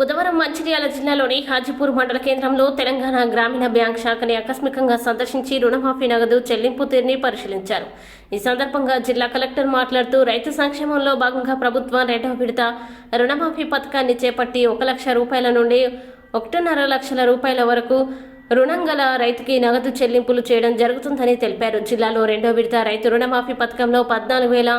బుధవారం మంచిర్యాల జిల్లాలోని హాజీపూర్ మండల కేంద్రంలో తెలంగాణ గ్రామీణ బ్యాంక్ శాఖని ఆకస్మికంగా సందర్శించి రుణమాఫీ నగదు చెల్లింపు తీరుని పరిశీలించారు. ఈ సందర్భంగా జిల్లా కలెక్టర్ మాట్లాడుతూ రైతు సంక్షేమంలో భాగంగా ప్రభుత్వం రెండవ విడత రుణమాఫీ పథకాన్ని చేపట్టి ఒక లక్ష రూపాయల నుండి ఒకటిన్నర లక్షల రూపాయల వరకు రుణం గల రైతుకి నగదు చెల్లింపులు చేయడం జరుగుతుందని తెలిపారు. జిల్లాలో రెండో విడత రైతు రుణమాఫీ పథకంలో పద్నాలుగు వేల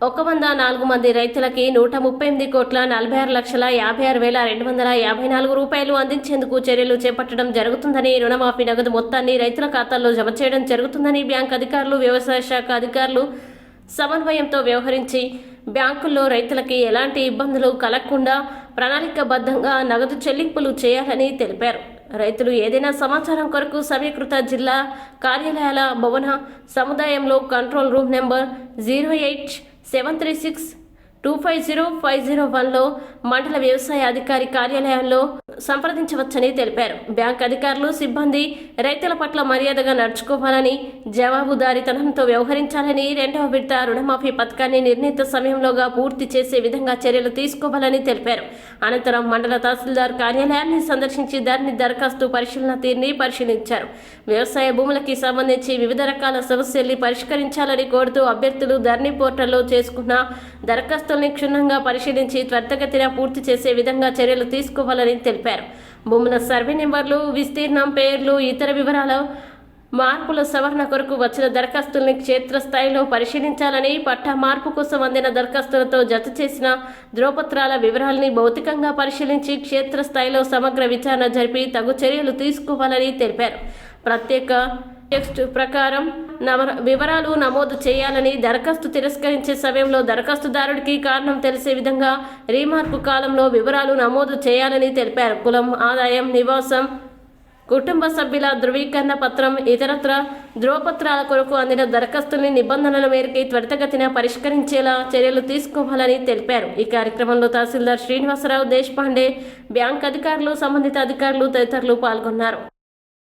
ఒక వంద నాలుగు మంది రైతులకి నూట ముప్పై ఎనిమిది కోట్ల నలభై ఆరు లక్షల యాభై ఆరు వేల రెండు వందల యాభై నాలుగు రూపాయలు అందించేందుకు చర్యలు చేపట్టడం జరుగుతుందని రుణమాఫీ నగదు మొత్తాన్ని రైతుల ఖాతాల్లో జమ చేయడం జరుగుతుందని బ్యాంక్ అధికారులు వ్యవసాయ శాఖ అధికారులు సమన్వయంతో వ్యవహరించి బ్యాంకుల్లో రైతులకి ఎలాంటి ఇబ్బందులు కలగకుండా ప్రణాళికబద్ధంగా నగదు చెల్లింపులు చేయాలని తెలిపారు. రైతులు ఏదైనా సమాచారం కొరకు సమీకృత జిల్లా కార్యాలయాల భవన సముదాయంలో control room number zero eight seven three six two five zero five zero వన్లో మండల వ్యవసాయ అధికారి కార్యాలయంలో సంప్రదించవచ్చని తెలిపారు. బ్యాంక్ అధికారులు సిబ్బంది రైతుల పట్ల మర్యాదగా నడుచుకోవాలని జవాబుదారీతనంతో వ్యవహరించాలని రెండవ విడత రుణమాఫీ పథకాన్ని నిర్ణీత సమయంలోగా పూర్తి చేసే విధంగా చర్యలు తీసుకోవాలని తెలిపారు. అనంతరం మండల తహసీల్దార్ కార్యాలయాన్ని సందర్శించి దాన్ని దరఖాస్తు పరిశీలన తీరుని పరిశీలించారు. వ్యవసాయ భూములకి సంబంధించి వివిధ రకాల సమస్యల్ని పరిష్కరించాలని కోరుతూ అభ్యర్థులు ధర్నీ పోర్టల్లో చేసుకున్న దరఖాస్తుల్ని క్షుణ్ణంగా పరిశీలించి త్వరితగతిన పూర్తి చేసే విధంగా చర్యలు తీసుకోవాలని తెలిపారు. భూముల సర్వే నెంబర్లు విస్తీర్ణం పేర్లు ఇతర వివరాలు మార్పుల సవరణ కొరకు వచ్చిన దరఖాస్తుల్ని క్షేత్రస్థాయిలో పరిశీలించాలని పట్టా మార్పు కోసం అందిన దరఖాస్తులతో జత చేసిన ధ్రువపత్రాల వివరాల్ని భౌతికంగా పరిశీలించి క్షేత్రస్థాయిలో సమగ్ర విచారణ జరిపి తగు చర్యలు తీసుకోవాలని తెలిపారు. ప్రత్యేక టెక్స్ట్ ప్రకారం వివరాలు నమోదు చేయాలని దరఖాస్తు తిరస్కరించే సమయంలో దరఖాస్తుదారుడికి కారణం తెలిసే విధంగా రీమార్పు కాలంలో వివరాలు నమోదు చేయాలని తెలిపారు. కులం ఆదాయం నివాసం కుటుంబ సభ్యుల ధృవీకరణ పత్రం ఇతరత్ర ధ్రువపత్రాల కొరకు అందిన దరఖాస్తుల్ని నిబంధనల మేరకు త్వరితగతిన పరిష్కరించేలా చర్యలు తీసుకోవాలని తెలిపారు. ఈ కార్యక్రమంలో తహసీల్దార్ శ్రీనివాసరావు దేశపాండే బ్యాంక్ అధికారులు సంబంధిత అధికారులు తదితరులు పాల్గొన్నారు.